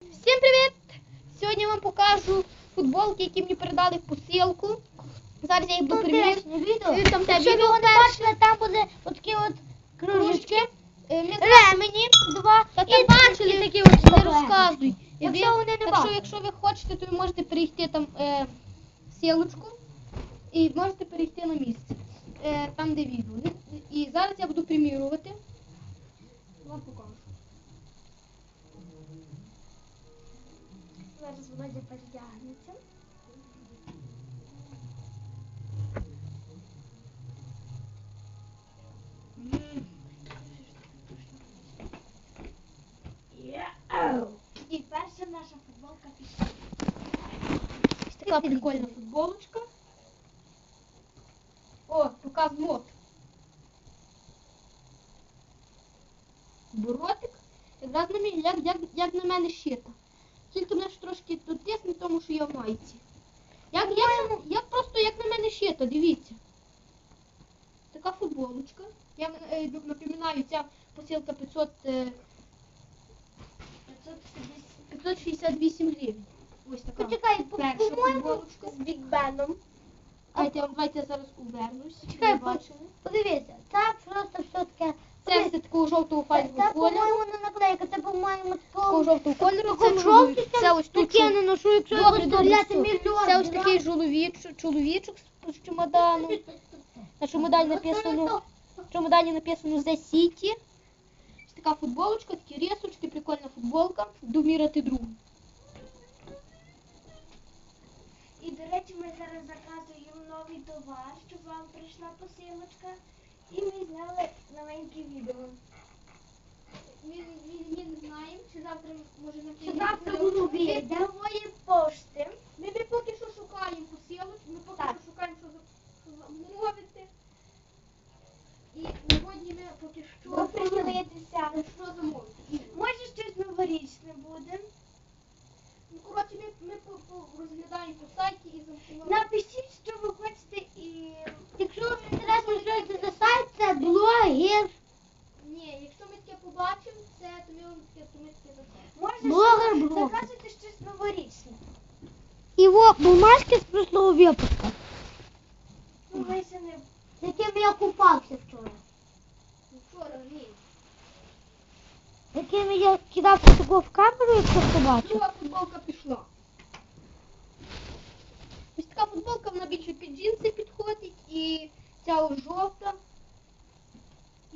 Всім привіт! Сьогодні я вам покажу футболки, які мені передали в посилку. Зараз я їх буду приміряти. Там те Якщо ви відео його не перше. бачили, там буде отакі от кружечки. Е, ми Ремені два. Та і бачили такі- от, не розказуй. Якщо вони не так що, бачили. якщо ви хочете, то ви можете перейти там е, сілочку і можете перейти на місце. Е, там, де відео. І зараз я буду примірювати. Вам покажу. Зараз Володя передягнеться. І перша наша футболка пішла. Ось така прикольна футболочка. О, показ мод. Боротик. Якраз на мені, як, як, як на мене щита. Тільки мене ж трошки тут тисне, тому що я в майці. Як, на- як просто як на мене щита, дивіться. Така футболочка. Я е, напоминаю, ця посилка 500, е, 568 гривень. Ось така. Почекай, по- перша по-моєму, футболочка. з Біг Беном. Давайте, я- давайте я зараз увернусь. Чекай, бачили? Подивіться, це просто все таке. Це з такого жовтого Це, файного це кольору. по-моєму, не наклейка, це, по-моєму, Такого жовтого кольору. Це жовтий. Це ось тут. таке я не ношу, якщо Добре, його добре, вставляти мільйон. Це ось такий чоловічок, чоловічок з- з чемоданом. На чемодані написано, в чемодані написано The City. Ось така футболочка, такі рисочки, прикольна футболка. Доміряти другу. І, до речі, ми зараз заказуємо новий товар, щоб вам прийшла посилочка. І ми зняли новеньке відео. Ми, ми, не знаємо, чи завтра може на Що завтра буду від нової пошти. Ми, ми поки що шукаємо посилочку, ми поки Так. що шукаємо, що замовити. І сьогодні ми поки що Бо приділитися. що замовити. Може щось новорічне буде. Ну, коротше, ми, ми по, по, розглядаємо по сайті і замовимо. Напишіть, що ви хочете і Якщо вам інтересно, що це за це блогер. Ні, якщо ми таке побачимо, це, то ми вам таке, то ми таке може Блогер, щось- блогер. щось новорічне. І от бумажки з прошлого випуска, Ну, ви ще не з яким я купався вчора. Вчора, ні. З яким я кидав такого в камеру, якщо хто бачив. Друга футболка пішла. Ось така футболка, вона більше під джинси підходить, і ця ось жовта.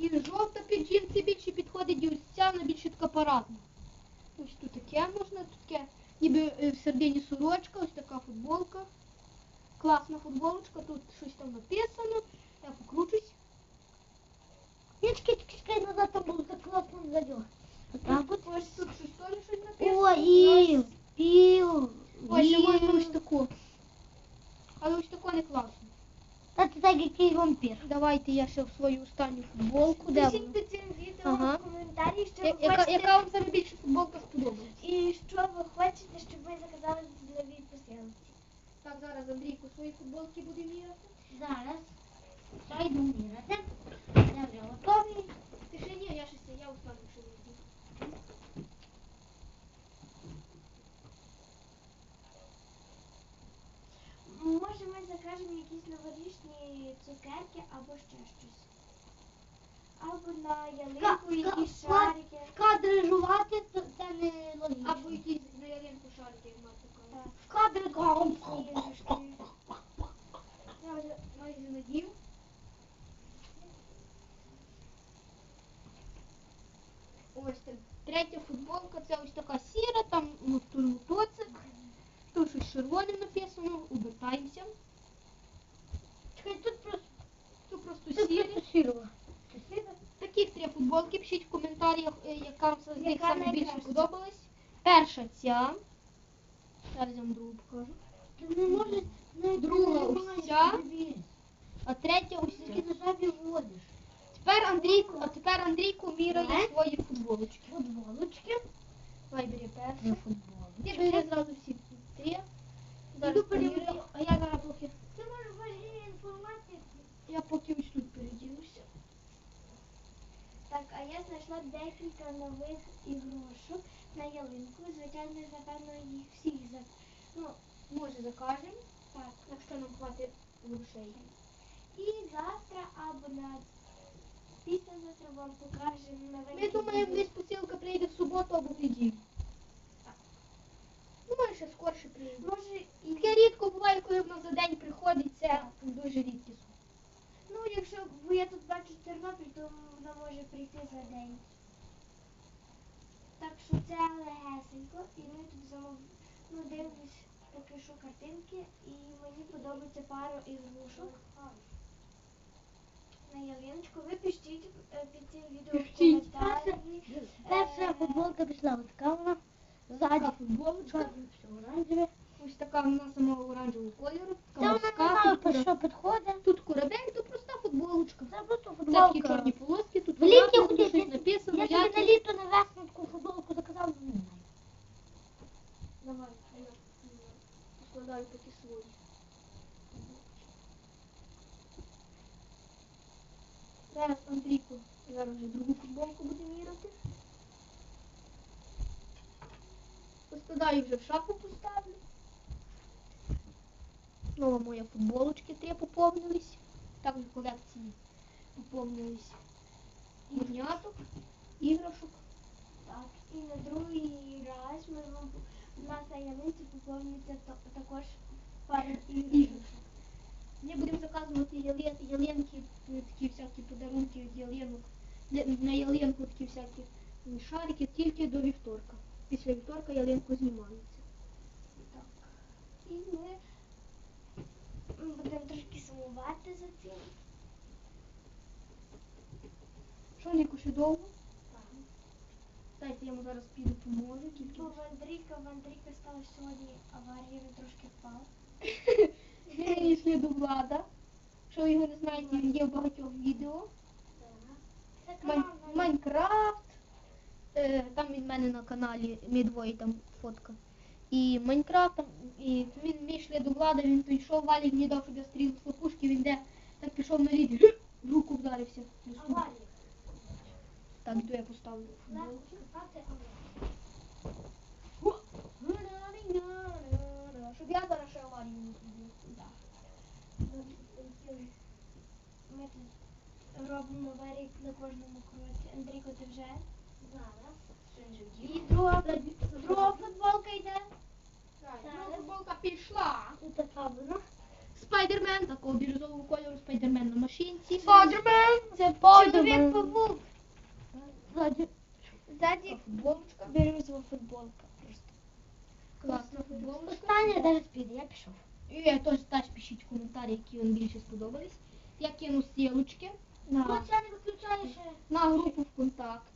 І жовта під джинси більше підходить, і ось ця вона більше така парадна. Ось тут таке можна, тут таке, ніби е, в середині сорочка, ось така футболка. Класна футболочка, тут щось там написано. Я покручусь. Я чекай, чекай, чекай, назад там було так класно заділ. Так от. Ось тут щось теж щось написано. О, і який вампір. Давайте я ще в свою останню футболку. Де пишіть вона? під цим відео Ага. в коментарі, що Я- ви Яка, хочете. яка вам саме більше футболка сподобалась? І що ви хочете, щоб ви заказали в новій посилці. Так, зараз Андрійку свої футболки буде міряти. Зараз. Я йду міряти. Я вже готовий. Ти ще ні, я ще ся- я останню ще не йду. Може ми закажемо якісь новорічні цукерки або ще щось. Або на ялинку якісь шарики. Скадрижувати це, не логічно. Або якісь на ялинку шарики, як мати каже. Я вже майже надів. Ось так. Третя футболка, це ось така сіра, там ну, тут мотоцик. Тут щось червоним написано, обертаємося. Чекай, тут просто, Сіро. Таких три футболки пишіть в коментарях, е, яка вам з них Яка саме більше найкраща? подобалась. Перша ця. Зараз я вам другу покажу. Ти не можеш навіть Друга не ось ця. А третя ось Тільки ця. на жабі водиш. Тепер Андрійку, а тепер Андрійку міряє Давай. свої футболочки. Футболочки. Давай бери першу. На Я бери зразу всі три. Зараз Іду. поміряю. А я зараз поки, Це може важливі інформації. я поки ось тут переділюся. Знайшла декілька нових ігрушок на ялинку. Звичайно, напевно їх всіх за ну, Може закажемо, так. якщо нам хватить грошей. І завтра або на післязавтра вам покажемо новенькі Ми думаємо, десь посилка прийде в суботу або в неділю. Думаю, що скорше прийде. Може і Таке рідко буває, коли вона за день приходить, це дуже рідкісно. ну, якщо бо я тут бачу Тернопіль, то вона може прийти за день. Так що це легесенько, і ми тут замов... ну, дивлюсь поки що картинки, і мені подобається пару ігрушок. На ялиночку. Ви пишіть е, під цим відео в коментарі. Перша Е, футболка пішла ось така вона. Ззаді футболочка. все оранжеве. Ось така вона самого оранжевого кольору. Це Така вона не морська. по що підходить. тут корабель, то проста футболочка. Це просто Це футболка. такі чорні полоски, тут В літі написано, ходить. щось Я- написано. Я собі як на і- літо на весну таку футболку заказав, не знаю. Давай, а я м, складаю поки свої. Зараз Андрійко, зараз вже другу футболку буде міряти. Поскладаю вже в шафу поставлю. Знову моя футболочки три поповнились. Також колекції поповнились ягняток, іграшок. Так, і на другий раз ми вам на ялинці поповнюється також пара іграшок. Ми будемо заказувати ялин, ялинки, е, такі всякі подарунки ялинок. На ялинку такі всякі шарики тільки до вівторка. Після вівторка ялинку знімаються. Так. І ми будемо трошки сумувати за цим. Що Ніку ще довго? Дайте я йому зараз піду поможу, Бо в Андрійка, в Андрійка стала сьогодні аварія, він трошки впав. ми йшли до влада. Що ви його не знаєте, він є в багатьох відео. Майн- Майнкрафт. Е, там він в мене на каналі, ми двоє там фотка. І Майнкрафт, і він ми йшли до влада, він то йшов, Валік мені дав, щоб я стріл з лопушки, він де так пішов на лід, в руку вдарився. суду. Так, то я поставлю. Щоб я зараз ще аварію не зробив. Ми тут робимо аварії на кожному кроці. Андрійко, ти вже? Зараз. І друга, друга футболка йде. Друга футболка пішла. Спайдермен, такого бірюзового кольору, спайдермен на машинці. Спайдермен! Це Спайдермен. павук. Ззаді. Ззаді футболочка. бірюзова футболка. Просто. Класна футболочка. Остання навіть піде, я пішов. І я теж теж пишіть коментарі, які вам більше сподобались. Я кину сілочки на, на групу ВКонтакт.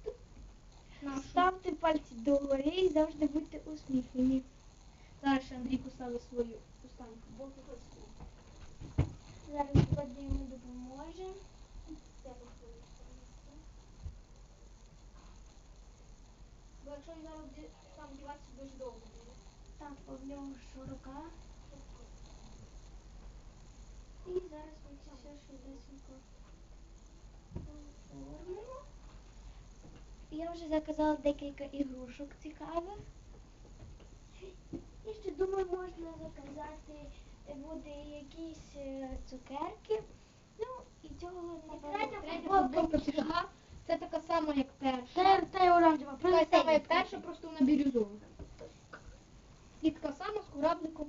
Нашу. Ставте пальці догори і завжди будьте усміхнені. Зараз Андрій поставить свою останню футболку. Зараз Вадим йому допоможе. Бо якщо він зараз там діватися дуже довго буде. Так, в нього широка. І зараз ми все швидесенько оформимо. Я вже заказала декілька ігрушок цікавих. І ще думаю, можна заказати буде якісь е, цукерки. Ну, і цього пішла. Це така сама, як перша. Та, та й оранжева. Така сама, як перша, просто вона бірюзова. І така сама з корабликом.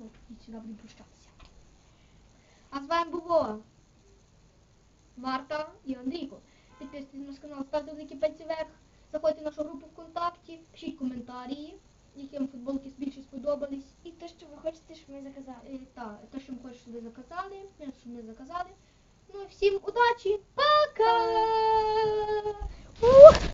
От, і сюди будемо прощатися. А з вами було Марта і Андрійко. Підписуйтесь ставте великі пальці вверх, заходьте в нашу групу ВКонтакті, пишіть коментарі, які вам футболки більше сподобались. І те, що ви хочете, щоб ми заказали. Е, та, те, що ми хочемо, щоб ви заказали, щоб що ми заказали. Ну і всім удачі! Пока!